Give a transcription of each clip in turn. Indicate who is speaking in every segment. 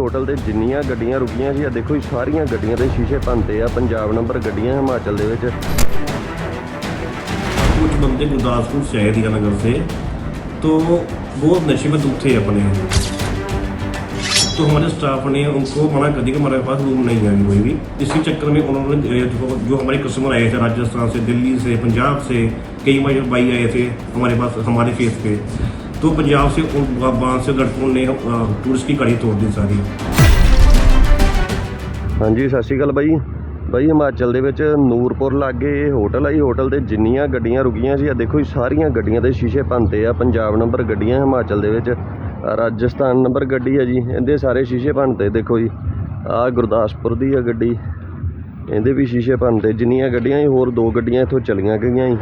Speaker 1: Hotel ਤੇ ਜਿੰਨੀਆਂ ਗੱਡੀਆਂ ਰੁਕੀਆਂ ਸੀ ਆ ਦੇਖੋ ਜੀ ਸਾਰੀਆਂ ਗੱਡੀਆਂ ਦੇ ਸ਼ੀਸ਼ੇ ਭੰਨਤੇ ਆ ਪੰਜਾਬ ਨੰਬਰ ਗੱਡੀਆਂ ਹਿਮਾਚਲ ਦੇ ਵਿੱਚ
Speaker 2: कुछ बंदे गुरदासपुर से आए दीनानगर से तो बहुत नशे में धुत थे अपने तो हमारे स्टाफ ने उनको मना कर दिया कि हमारे पास रूम नहीं है कोई भी इसी चक्कर में उन्होंने ए, जो, जो हमारे कस्टमर आए थे राजस्थान से दिल्ली से पंजाब से कई भाई भाई आए थे हमारे पास हमारे फेस पे तो पंजाब से उन बांध से लड़कों ने अ, टूरिस्ट की कड़ी तोड़ दी सारी
Speaker 1: ਹਾਂਜੀ ਸਤਿ ਸ਼੍ਰੀ ਅਕਾਲ ਬਾਈ ਬਾਈ ਹਿਮਾਚਲ ਦੇ ਵਿੱਚ ਨੂਰਪੁਰ ਲਾਗੇ ਇਹ ਹੋਟਲ ਆ ਜੀ ਹੋਟਲ ਤੇ ਜਿੰਨੀਆਂ ਗੱਡੀਆਂ ਰੁਕੀਆਂ ਸੀ ਆ ਦੇਖੋ ਜੀ ਸਾਰੀਆਂ ਗੱਡੀਆਂ ਦੇ ਸ਼ੀਸ਼ੇ ਭੰਨਤੇ ਆ ਪੰਜਾਬ ਨੰਬਰ ਗੱਡੀਆਂ ਹਿਮਾਚਲ ਦੇ ਵਿੱਚ ਆਹ ਰਾਜਸਥਾਨ ਨੰਬਰ ਗੱਡੀ ਆ ਜੀ ਇਹਦੇ ਸਾਰੇ ਸ਼ੀਸ਼ੇ ਭੰਨਤੇ ਦੇਖੋ ਜੀ ਆ ਗੁਰਦਾਸਪੁਰ ਦੀ ਆ ਗੱਡੀ ਇਹਦੇ ਵੀ ਸ਼ੀਸ਼ੇ ਭੰਨਤੇ ਜਿੰਨੀਆਂ ਗੱਡੀਆਂ ਸੀ ਹੋਰ ਦੋ ਗੱਡੀਆਂ ਇੱਥੋਂ ਚਲੀਆਂ ਗਈਆਂ ਜੀ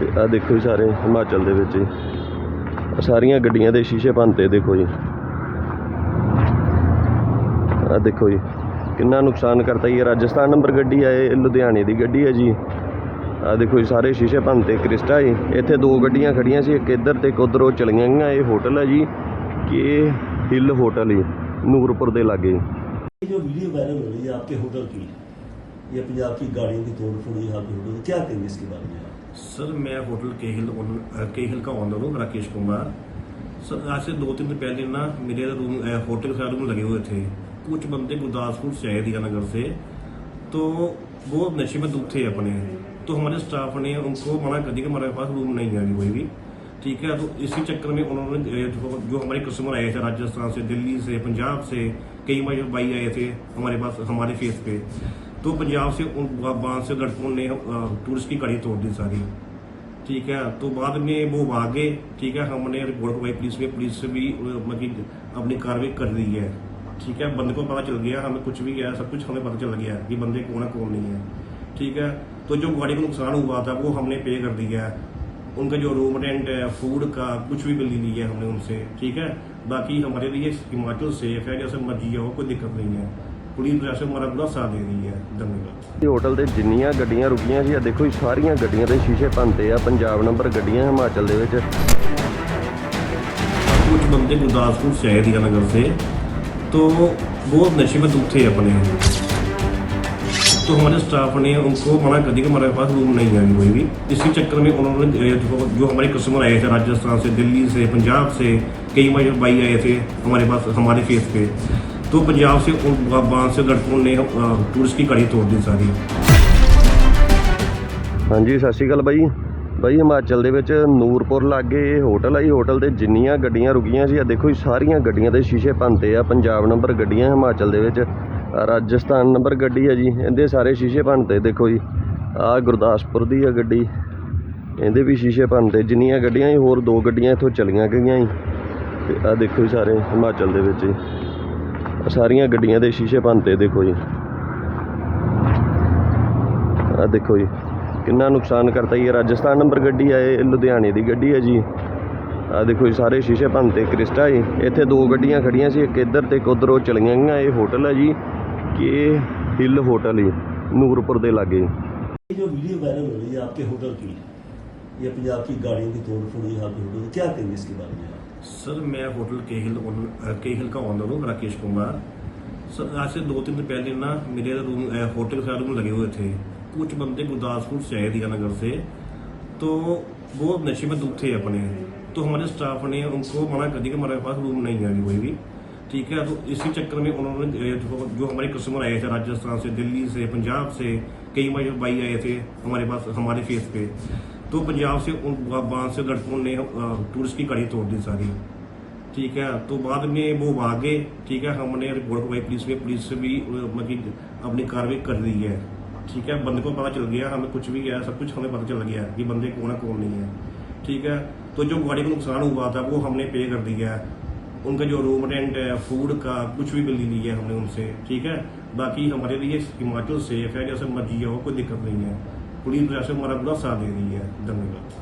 Speaker 1: ਤੇ ਆ ਦੇਖੋ ਜੀ ਸਾਰੇ ਹਿਮਾਚਲ ਦੇ ਵਿੱਚ ਜੀ ਆਹ ਸਾਰੀਆਂ ਗੱਡੀਆਂ ਦੇ ਸ਼ੀਸ਼ੇ ਭੰਤੇ ਦੇਖੋ ਜੀ। ਆ ਦੇਖੋ ਜੀ, ਕਿੰਨਾ ਨੁਕਸਾਨ ਕਰਤਾ ਇਹ ਰਾਜਸਥਾਨ ਨੰਬਰ ਗੱਡੀ ਹੈ ਇਹ ਲੁਧਿਆਣੇ ਦੀ ਗੱਡੀ ਹੈ ਜੀ। ਆ ਦੇਖੋ ਜੀ, ਸਾਰੇ ਸ਼ੀਸ਼ੇ ਭੰਤੇ ਕ੍ਰਿਸਟਾ ਜੀ। ਇੱਥੇ ਦੋ ਗੱਡੀਆਂ ਖੜੀਆਂ ਸੀ, ਇੱਕ ਇੱਧਰ ਤੇ ਇੱਕ ਉਧਰ ਚਲੀਆਂ ਗਈਆਂ। ਇਹ ਹੋਟਲ ਹੈ ਜੀ, ਕਿ ਹਿੱਲ ਹੋਟਲ ਜੀ, ਨੂਰਪੁਰ ਦੇ ਲਾਗੇ।
Speaker 3: ਜੋ ਵੀਡੀਓ ਵਾਇਰਲ ਹੋ ਰਹੀ ਹੈ ਆਪਕੇ ਹੋਟਲ ਕੀ? ये पंजाब की गाड़ियों की तोड़ फोड़ यहाँ पे होटल क्या कहेंगे इसके बारे में आप?
Speaker 2: सर मैं होटल के हिल के हिल का ऑनर हूँ राकेश कुमार। सर आज से दो तीन दिन पहले ना मेरे रूम होटल के रूम लगे हुए थे। कुछ बंदे गुरदासपुर से आए दीनानगर से तो वो नशे में धुत थे अपने। तो हमारे स्टाफ ने उनको मना कर दिया कि हमारे पास रूम नहीं है कोई भी। ठीक है तो इसी चक्कर में उन्होंने जो, हमारे कस्टमर आए थे राजस्थान से दिल्ली से पंजाब से कई भाई भाई आए थे हमारे पास हमारे फेस पे। तो पंजाब से उन बाँध से लड़कों ने टूरिस्ट की कड़ी तोड़ दी सारी। ठीक है? तो बाद में वो भागे ठीक है? हमने रिपोर्ट करवाई पुलिस में। पुलिस से भी मतलब अपनी कार्रवाई कर दी है। ठीक है? बंदे को पता चल गया। हमें कुछ भी है सब कुछ हमें पता चल गया कि बंदे कौन है, कौन नहीं है। ठीक है? तो जो गाड़ी को नुकसान हुआ था, वो हमने पे कर दिया है। उनका जो रूम रेंट है फ़ूड का, कुछ भी बिल नहीं लिया हमने उनसे। ठीक है? बाकी हमारे लिए हिमाचल सेफ़ है, जैसे मर्ज़ी हो, कोई दिक्कत नहीं है। पुलिस प्रशासन हमारा पूरा साथ दे रही है धन्यवाद
Speaker 1: ਇਹ ਹੋਟਲ ਤੇ ਜਿੰਨੀਆਂ ਗੱਡੀਆਂ ਰੁਕੀਆਂ ਸੀ ਆ ਦੇਖੋ ਜੀ ਸਾਰੀਆਂ ਗੱਡੀਆਂ ਦੇ ਸ਼ੀਸ਼ੇ ਭੰਨਤੇ ਆ ਪੰਜਾਬ ਨੰਬਰ ਗੱਡੀਆਂ ਹਿਮਾਚਲ ਦੇ ਵਿੱਚ
Speaker 2: कुछ बंदे गुरदासपुर से आए दीनानगर से तो बहुत नशे में धुत थे अपने तो हमारे स्टाफ ने उनको मना कर दिया कि हमारे पास रूम नहीं है कोई भी इसी चक्कर में उन्होंने अ, जो, जो हमारे कस्टमर आए थे राजस्थान से दिल्ली से पंजाब से कई भाई भाई आए थे हमारे पास हमारे फेस पे तो पंजाब से उन बांध से लड़कों ने अ, टूरिस्ट की कड़ी तोड़ दी सारी
Speaker 1: ਹਾਂਜੀ ਸਤਿ ਸ਼੍ਰੀ ਅਕਾਲ ਬਾਈ ਬਾਈ ਹਿਮਾਚਲ ਦੇ ਵਿੱਚ ਨੂਰਪੁਰ ਲਾਗੇ ਇਹ ਹੋਟਲ ਆ ਜੀ ਹੋਟਲ ਤੇ ਜਿੰਨੀਆਂ ਗੱਡੀਆਂ ਰੁਕੀਆਂ ਸੀ ਆ ਦੇਖੋ ਜੀ ਸਾਰੀਆਂ ਗੱਡੀਆਂ ਦੇ ਸ਼ੀਸ਼ੇ ਭੰਨਤੇ ਆ ਪੰਜਾਬ ਨੰਬਰ ਗੱਡੀਆਂ ਹਿਮਾਚਲ ਦੇ ਵਿੱਚ ਆਹ ਰਾਜਸਥਾਨ ਨੰਬਰ ਗੱਡੀ ਹੈ ਜੀ ਇਹਦੇ ਸਾਰੇ ਸ਼ੀਸ਼ੇ ਭੰਨਤੇ ਦੇਖੋ ਜੀ ਆ ਗੁਰਦਾਸਪੁਰ ਦੀ ਆ ਗੱਡੀ ਇਹਦੇ ਵੀ ਸ਼ੀਸ਼ੇ ਭੰਨਤੇ ਜਿੰਨੀਆਂ ਗੱਡੀਆਂ ਸੀ ਹੋਰ ਦੋ ਗੱਡੀਆਂ ਇੱਥੋਂ ਚਲੀਆਂ ਗਈਆਂ ਜੀ ਤੇ ਆ ਦੇਖੋ ਜੀ ਸਾਰੇ ਹਿਮਾਚਲ ਦੇ ਵਿੱਚ ਜੀ ਆਹ ਸਾਰੀਆਂ ਗੱਡੀਆਂ ਦੇ ਸ਼ੀਸ਼ੇ ਭੰਤੇ ਦੇਖੋ ਜੀ। ਆ ਦੇਖੋ ਜੀ, ਕਿੰਨਾ ਨੁਕਸਾਨ ਕਰਤਾ ਇਹ ਰਾਜਸਥਾਨ ਨੰਬਰ ਗੱਡੀ ਆ, ਇਹ ਲੁਧਿਆਣੇ ਦੀ ਗੱਡੀ ਹੈ ਜੀ। ਆ ਦੇਖੋ ਜੀ, ਸਾਰੇ ਸ਼ੀਸ਼ੇ ਭੰਤੇ ਕ੍ਰਿਸਟਾ ਜੀ। ਇੱਥੇ ਦੋ ਗੱਡੀਆਂ ਖੜੀਆਂ ਸੀ, ਇੱਕ ਇੱਧਰ ਤੇ ਇੱਕ ਉਧਰ, ਉਹ ਚਲੀਆਂ ਗਈਆਂ। ਇਹ ਹੋਟਲ ਹੈ ਜੀ, ਕੇ ਹਿੱਲ ਹੋਟਲ ਜੀ, ਨੂਰਪੁਰ ਦੇ ਲਾਗੇ।
Speaker 3: ਜੋ ਵੀਡੀਓ ਵਾਇਰਲ ਹੋ ਰਹੀ ਹੈ ਆਪਕੇ ਹੋਟਲ ਕੀ? ये पंजाब की गाड़ियों की तोड़ फोड़ यहाँ पे होटल क्या कहेंगे इसके बारे में आप?
Speaker 2: सर मैं होटल के हिल ओनर- के ऑनर हूँ राकेश कुमार। सर आज से दो तीन दिन पहले ना मेरे रूम होटल के रूम लगे हुए थे। कुछ बंदे गुरदासपुर से आए दीनानगर से। तो वो नशे में धुत थे अपने। तो हमारे स्टाफ ने उनको मना कर दिया कि हमारे पास रूम नहीं है कोई भी। ठीक है तो इसी चक्कर में उन्होंने जो, हमारे कस्टमर आए थे राजस्थान से दिल्ली से पंजाब से कई भाई भाई आए थे हमारे पास हमारे फेस पे। तो पंजाब से उन बाँध से लड़कों ने टूरिस्ट की कड़ी तोड़ दी सारी। ठीक है तो बाद में वो भागे ठीक है, हमने रिपोर्ट करवाई पुलिस में। पुलिस से भी मतलब अपनी कार्रवाई कर दी है। ठीक है, बंदे को पता चल गया, हमें कुछ भी है सब कुछ हमें पता चल गया कि बंदे कौन है, कौन नहीं है। ठीक है तो जो गाड़ी को नुकसान हुआ था, वो हमने पे कर दिया। है उनका जो रूम रेंट है फ़ूड का, कुछ भी बिल नहीं लिया हमने उनसे। ठीक है, बाकी हमारे लिए हिमाचल सेफ़ है, जैसे मर्ज़ी हो कोई दिक्कत नहीं है। पुलिस प्रशासन हमारा पूरा साथ दे रही है धन्यवाद